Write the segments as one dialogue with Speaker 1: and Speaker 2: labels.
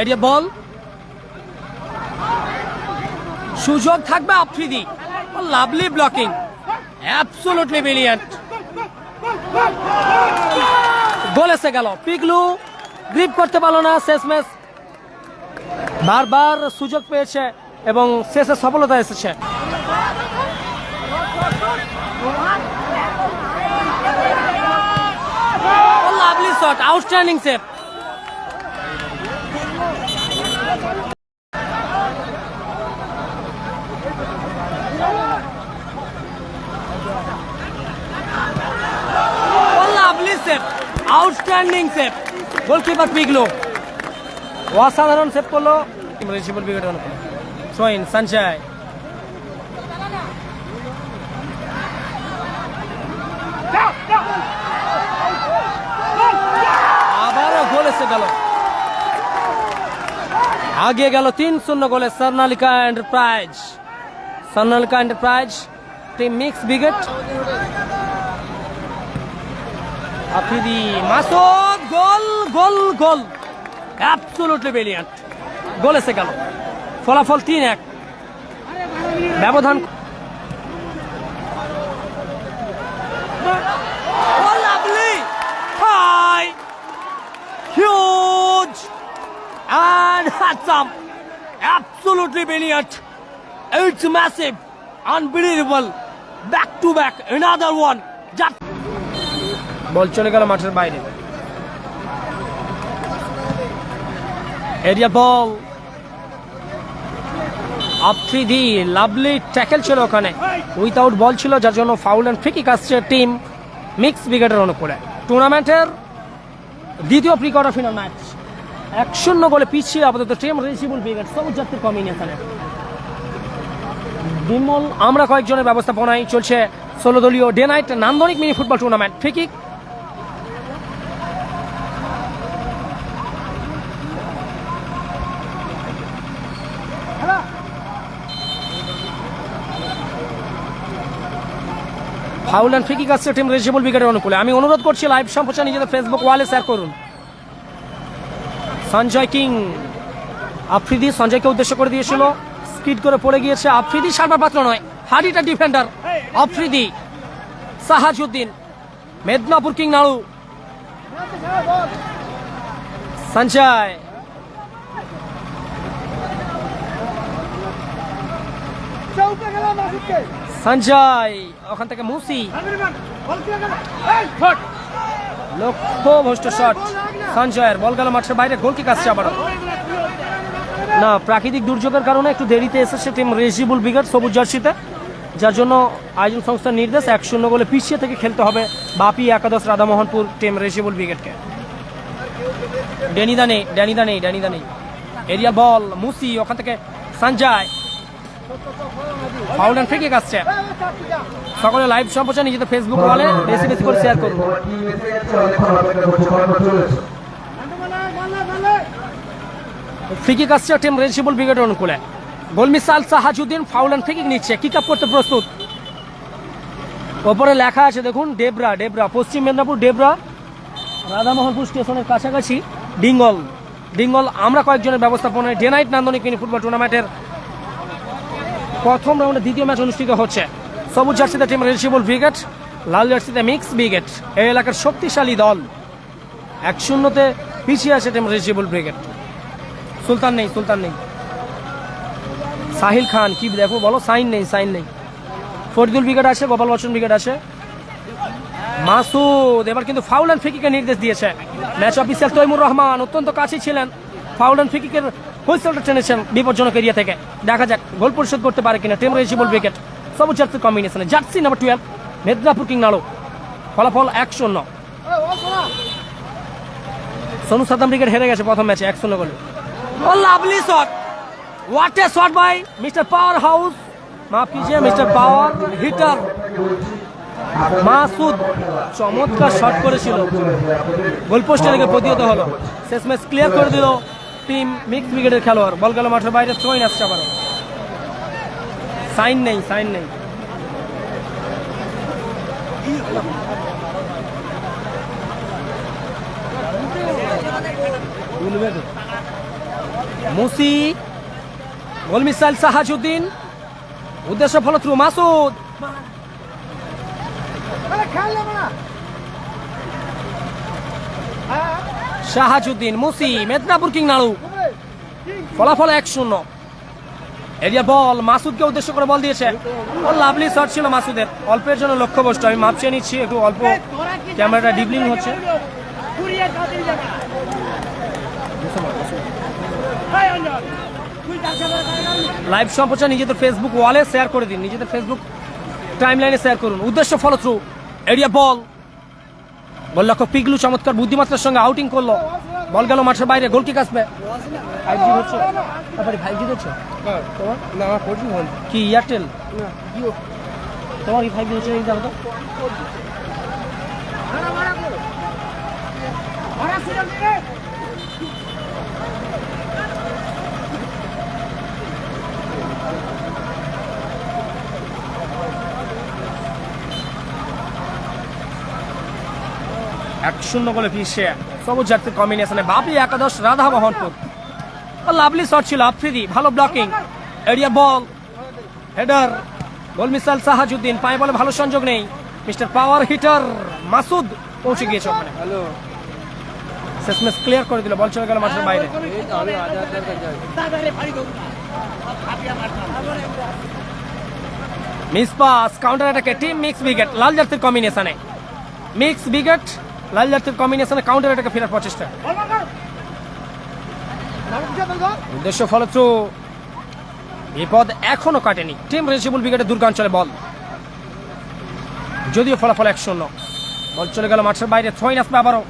Speaker 1: Area ball. সুযোগ থাকবে Afridi. Lovely blocking. Absolutely brilliant goal এসে গেল। পিগলু গ্রিপ করতে পারল না, শেষ ম্যাচ বারবার সুযোগ পেয়েছে এবং শেষে সফলতা এসেছে। Lovely shot outstanding save lovely save outstanding save goalkeeper Piglo অসাধারণ সেভ করল রিসিবল উইকেট থ্রোইন সঞ্চয় আগে গেল তিন শূন্য গোলে Swarnalika Enterprise. Swarnalika Enterprise, team mix wicket Afridi Masud goal goal goal absolutely brilliant goal এসে গেল ফলাফল তিন এক ব্যবধান Oh! Huge! And handsome! Absolutely brilliant! It's massive! Unbelievable! Back to back! Another one! Just বল চলে গেল মাঠের বাইরে। Area ball. Afridi, lovely tackle ছিল ওখানে। উইথাউট বল ছিল, যার জন্য ফাউল অ্যান্ড ফ্রিকিক আসছে টিম মিক্স উইকেটের অনুকূলে। টুর্নামেন্টের দ্বিতীয় প্রি কোয়ার্টার ফিনাল ম্যাচ এক শূন্য গোলে পিছিয়ে আপাতত টিম রিসিবল উইকেট সবুজ জাতির কম্বিনেশনে বিমল, আমরা কয়েকজনের ব্যবস্থাপনায় চলছে ষোলো দলীয় ডে নাইট নান্দনিক mini football tournament. Free kick foul and free kick আসছে টিম রিসিবল উইকেটের অনুকূলে। আমি অনুরোধ করছি লাইভ সম্প্রচার নিজেদের ফেসবুক ওয়ালে শেয়ার করুন। সঞ্জয় কিং, আফ্রিদি, সঞ্জয়কে উদ্দেশ্য করে দিয়েছিল। স্কিড করে পড়ে গিয়েছে। আফ্রিদি সারবার পাত্র নয়, হাডিটা ডিফেন্ডার আফ্রিদি সাহাজউদ্দিন মেদিনীপুর কিং নাড়ু। সঞ্জয়। সঞ্জয়। ওখান থেকে মুসি। লক্ষ্য ভষ্ট শট। সঞ্জয়ের বল গেল মাঠের বাইরে গোল কিক আসছে আবারও। না প্রাকৃতিক দুর্যোগের কারণে একটু দেরিতে এসেছে টিম রেজিবুল বিগার সবুজ জার্সিতে যার জন্য আয়োজন সংস্থার নির্দেশ এক শূন্য গোলে পিছিয়ে থেকে খেলতে হবে বাপি একাদশ রাধামোহনপুর টিম রেজিবুল ব্রিগেডকে ড্যানিদা নেই ড্যানিদা নেই ড্যানিদা নেই এরিয়া বল মুসি ওখান থেকে সঞ্জয়। ফাউল অ্যান্ড ফ্রি আসছে সকলে লাইভ সম্প্রচার, নিজেদের ফেসবুক ওয়ালে বেশি বেশি করে শেয়ার করুন। ফ্রি কিক আসছে টিম রেজিবল ব্রিগেড অনুকূলে। Goal missile Sahajuddin foul and free kick নিচ্ছে। কিক আপ করতে প্রস্তুত। ওপরে লেখা আছে, দেখুন, ডেবরা ডেবরা, পশ্চিম মেদিনীপুর ডেবরা রাধামোহনপুর স্টেশনের কাছাকাছি, ডিঙ্গল। ডিঙ্গল, আমরা কয়েকজনের ব্যবস্থাপনায় ডে নাইট নান্দনিক ফুটবল টুর্নামেন্টের প্রথম রাউন্ডে দ্বিতীয় ম্যাচ অনুষ্ঠিত হচ্ছে। সবুজ জার্সিতে টিম রেজিবল ব্রিগেড, লাল জার্সিতে মিক্স ব্রিগেড। এই এলাকার শক্তিশালী দল। এক শূন্যতে পিছিয়ে আছে টিম রেজিবল ব্রিগেড। সুলতান নেই সুলতান নেই। সাহিল খান, কি দেখো বলো, সাইন নেই সাইন নেই। ফরিদুল ব্রিগেড আছে, গোপাল বচ্চন ব্রিগেড আছে। মাসুদ, এবার কিন্তু ফাউল অ্যান্ড ফিকিকে নির্দেশ দিয়েছে। ম্যাচ অফিসিয়াল তৈমুর রহমান অত্যন্ত কাছে ছিলেন। ফাউল অ্যান্ড ফিকিকের হুইসেলটা টেনেছেন বিপজ্জনক এরিয়া থেকে। দেখা যাক, গোল পরিশোধ করতে পারে কিনা টেম রেসিবল উইকেট। সবুজ জার্সি কম্বিনেশনে জার্সি নাম্বার টুয়েলভ কিং কিংনালো ফলাফল এক শূন্য। সোনু সাদাম ক্রিকেট হেরে গেছে প্রথম ম্যাচে, এক শূন্য গোলে। ও lovely shot what a shot by mister powerhouse মাফ কিজিয়ে মিস্টার পাওয়ার হিটার মাসুদ চমৎকার শট করেছিল। গোলপোস্টে লেগে প্রতিহত হলো। শেষ ম্যাচ ক্লিয়ার করে দিল। টিম মিক্স উইকেটের খেলোয়াড়। বল গেল মাঠের বাইরে থ্রোইন আসছে আবার সাইন নেই সাইন নেই। মুসি গোল মিসাইল সাহাজুদ্দিন উদ্দেশ্য ফলত্রু মাসুদ। শাহাজুদ্দিন, মুসি, মেদিনীপুর কিং নাড়ু ফলাফল এক শূন্য। এরিয়া বল, মাসুদকে উদ্দেশ্য করে বল দিয়েছে। লাভলি শট ছিল মাসুদের। অল্পের জন্য লক্ষ্যবস্তু আমি মাপছে নিচ্ছি, একটু অল্প ক্যামেরাটা ডিবলিং হচ্ছে। লাইভ সম্প্রচার নিজেদের ফেসবুক ওয়ালে শেয়ার করে দিন। নিজেদের ফেসবুক টাইম লাইনে শেয়ার করুন। উদ্দেশ্য follow through area ball. Ball লক্ষ পিগলু চমৎকার বুদ্ধিমাত্রার সঙ্গে আউটিং করল। বল গেল মাঠের বাইরে গোল কিক আসবে। ফাইভ জি হচ্ছে তারপরে ফাইভ জি হচ্ছে তোমার?
Speaker 2: না আমার ফোন
Speaker 1: কি এয়ারটেল
Speaker 2: না। জিও?
Speaker 1: তোমার এই ফাইভ জি হচ্ছে এই দেখো তো? এক শূন্য বলে পিছিয়ে সবুজ জাতীয় কম্বিনেশনে বাবলি একাদশ রাধা মোহনপুর লাভলি শট ছিল আফ্রিদি ভালো blocking area ball. Header goal missile Sahajuddin পায়ে বলে ভালো সংযোগ নেই। মিস্টার পাওয়ার হিটার মাসুদ পৌঁছে গিয়েছে ওখানে। শেষমেশ ক্লিয়ার করে দিল বল চলে গেল মাঠের বাইরে। মিস পাস কাউন্টার অ্যাটাকে টিম মিক্স উইকেট লাল জার্সির কম্বিনেশনে মিক্স উইকেট লাল জার্সির কম্বিনেশনে কাউন্টার অ্যাটাকে ফেরার প্রচেষ্টা। উদ্দেশ্য ফলত্রু বিপদ এখনও কাটেনি। টিম রেসিবুল উইকেটে দুর্গাঞ্চলে বল। যদিও ফলাফল এক শূন্য। বল চলে গেল মাঠের বাইরে ছয় আসবে আবারও।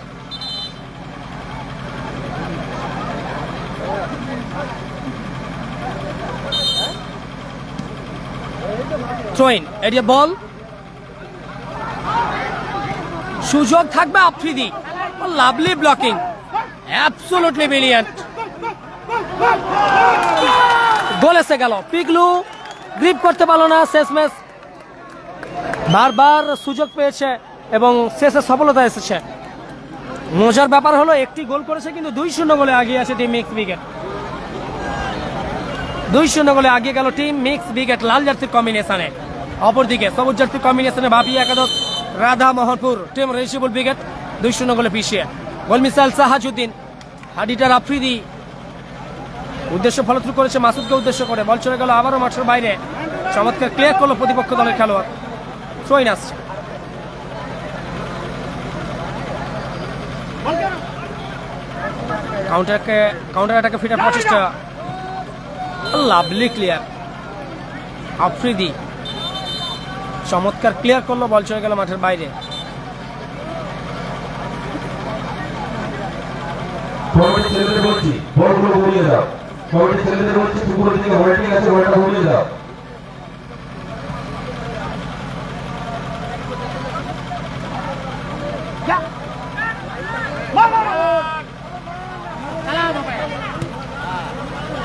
Speaker 1: Throw in area ball. সুযোগ থাকবে Afridi. Lovely blocking absolutely brilliant goal এসে গেল। পিগলু গ্রিপ করতে পারল না, শেষ ম্যাচ বারবার সুযোগ পেয়েছে এবং শেষে সফলতা এসেছে। মজার ব্যাপার হলো, একটি গোল করেছে কিন্তু দুই শূন্য গোলে আগিয়ে আছে টিম মিক্স উইকেট দুই শূন্য গোলে আগিয়ে গেল টিম মিক্স উইকেট লাল জার্সির কম্বিনেশনে অপরদিকে সবুজ জার্সির কম্বিনেশনে বাপি একাদশ। রাধা মোহনপুর টিম রেসিবুল উইকেট দুই শূন্য গোলে পিছিয়ে। গোল মিসাইল সাহাজুদ্দিন, হাডিটার আফ্রিদি। উদ্দেশ্য ফলত্রু করেছে মাসুদকে উদ্দেশ্য করে। বল চলে গেল আবারও মাঠের বাইরে। চমৎকার ক্লিয়ার করল প্রতিপক্ষ দলের খেলোয়াড়। আসছে। কাউন্টারকে কাউন্টার অ্যাটাকে ফিটার প্রচেষ্টা। Lovely clear Afridi. চমৎকার ক্লিয়ার করল বল চলে গেল মাঠের বাইরে।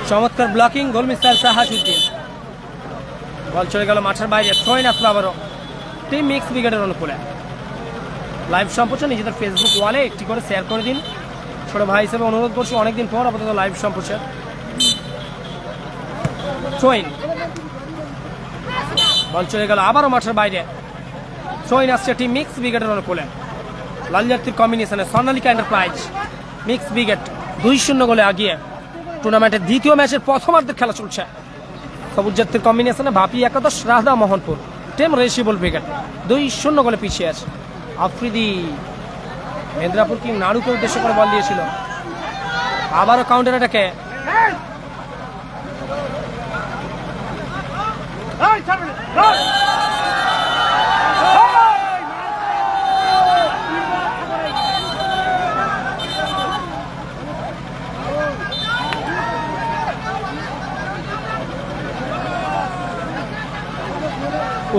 Speaker 1: চমৎকার ব্লকিং গোল মিস্টার সাহাজুদ্দিন বল চলে গেল মাঠের বাইরে। থ্রোইন আসলো আবারও। টিম মিক্স উইকেটের অনুকূলে। লাইভ সম্প্রচার, নিজেদের ফেসবুক ওয়ালে একটি করে শেয়ার করে দিন। ছোট ভাই হিসেবে অনুরোধ করছি, অনেকদিন পর আপাতত লাইভ সম্প্রচার। থ্রোইন বল চলে গেল আবারও মাঠের বাইরে। থ্রোইন আসছে টিম মিক্স উইকেটের অনুকূলে। লাল জাতির কম্বিনেশনে স্বর্ণালিকা এন্টারপ্রাইজ মিক্স উইকেট দুই শূন্য গোলে আগিয়ে। টুর্নামেন্টের দ্বিতীয় ম্যাচের প্রথমার্ধের খেলা চলছে। সবুজ জাতির কম্বিনেশনে ভাপি একাদশ, রাধা মোহনপুর। টেম রেসিবল উইকেট দুই শূন্য গোলে পিছিয়ে আছে। আফ্রিদি মেদিনীপুর কিং নাড়ুকে উদ্দেশ্য করে বল দিয়েছিল। আবারও কাউন্টার অ্যাটাকে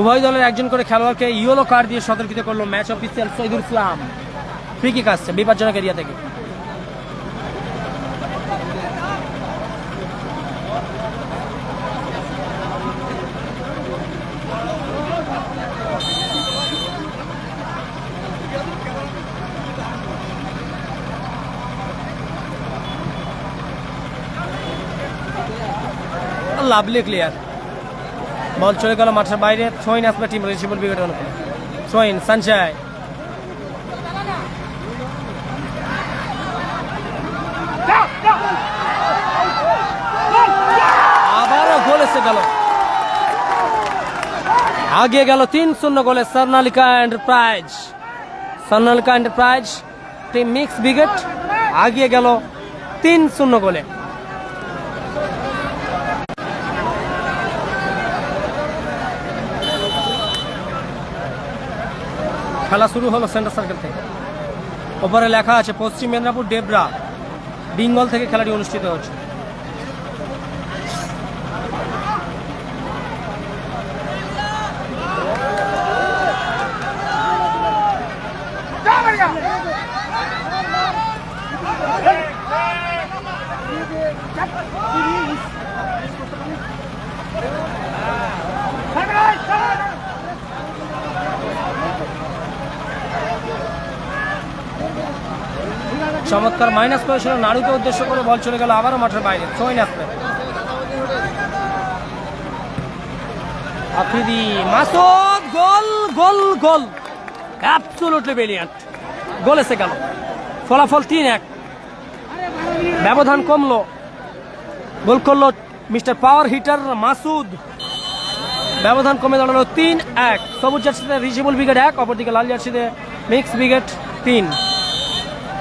Speaker 1: উভয় দলের একজন করে খেলোয়াড়কে ইয়েলো কার্ড দিয়ে সতর্কিত করল match official Saidul Islam. Free আসছে বিপজ্জনক এরিয়া থেকে। লাভলি ক্লিয়ার বল চলে গেল মাঠের বাইরে। সোইন আসবে টিম রিসিবল উইকেটের অনুকূলে সোইন সানশাই আবারও এসে গেল। আগে গেল তিন শূন্য গোলে Swarnalika Enterprise. Swarnalika Enterprise, team mix wicket. আগিয়ে গেল তিন শূন্য গোলে। খেলা শুরু হলো সেন্টার সার্কেল থেকে। ওপরে লেখা আছে পশ্চিম মেদিনীপুর ডেবরা বেঙ্গল থেকে খেলাটি অনুষ্ঠিত হচ্ছে। চমৎকার মাইনাস করেছিল নাড়ুকে উদ্দেশ্য করে বল চলে গেল আবারও মাঠের বাইরে। ছয় আসবে Afridi, Masud, goal goal goal. Absolutely brilliant goal এসে গেল। ফলাফল তিন এক। ব্যবধান কমলো। গোল করল মিস্টার পাওয়ার হিটার মাসুদ। ব্যবধান কমে দাঁড়াল তিন এক। সবুজ জার্সিতে রিজেবল উইকেট এক, অপরদিকে লাল জার্সিতে মিক্স উইকেট তিন।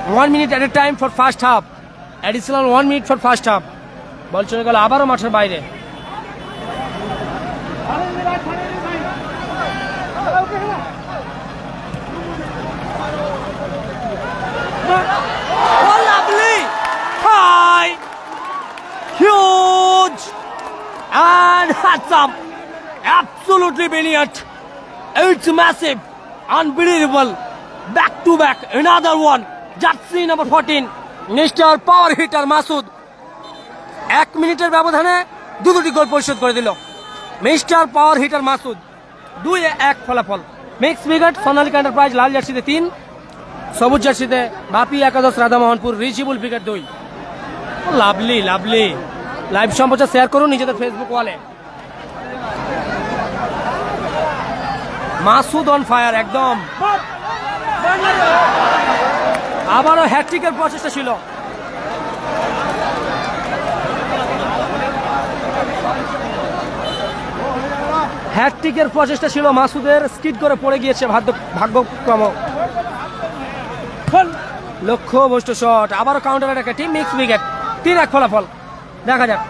Speaker 1: One minute at a time for first half additional one minute for first half ball চলে গেল আবারও মাঠের Oh! High! Huge! And handsome! Absolutely brilliant! It's massive! Unbelievable! Back to back, another one! Jersey number 14, Mr. Power Hitter Masood. এক মিনিটের ব্যবধানে দু দুটি গোল পরিশোধ করে দিল। মিস্টার পাওয়ার হিটার মাসুদ দুই এক ফলাফল। মিক্স উইকেট সোনালিকা এন্টারপ্রাইজ লাল জার্সিতে তিন সবুজ জার্সিতে বাপি একাদশ রাধামোহনপুর রিচিবুল উইকেট দুই। Lovely lovely. লাইভ সম্প্রচার শেয়ার করুন নিজেদের ফেসবুক ওয়ালে মাসুদ অন ফায়ার একদম। আবারও হ্যাট্রিকের প্রচেষ্টা ছিল। হ্যাট্রিকের প্রচেষ্টা ছিল, মাসুদের স্কিট করে পড়ে গিয়েছে ভাগ্য ভাগ্যক্রম। লক্ষ্য বৈষ্ট শট আবারও কাউন্টার অ্যাটাকে টিম মিক্স উইকেট তিন এক ফলাফল। দেখা যাক।